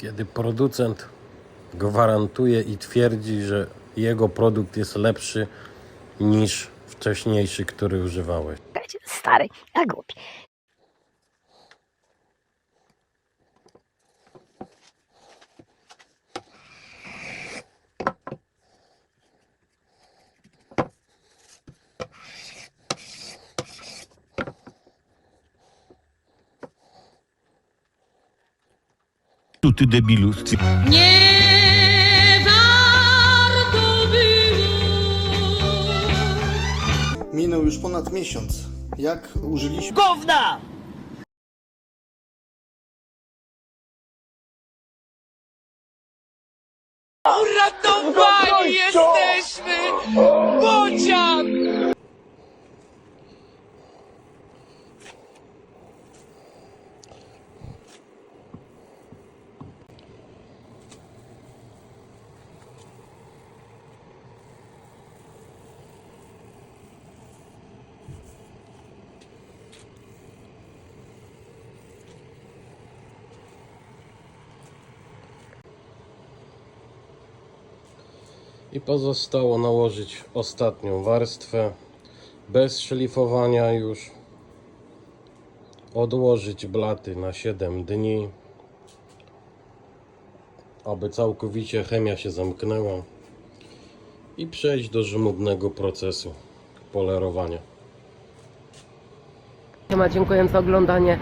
Kiedy producent gwarantuje i twierdzi, że jego produkt jest lepszy niż wcześniejszy, który używałeś. Stary, a głupi. Tu ty debilu. Nie warto było. Minął już ponad miesiąc. Jak użyliśmy Uratowani jesteśmy! Bocian! I pozostało nałożyć ostatnią warstwę bez szlifowania już. Odłożyć blaty na 7 dni, aby całkowicie chemia się zamknęła i przejść do żmudnego procesu polerowania. Dziękuję za oglądanie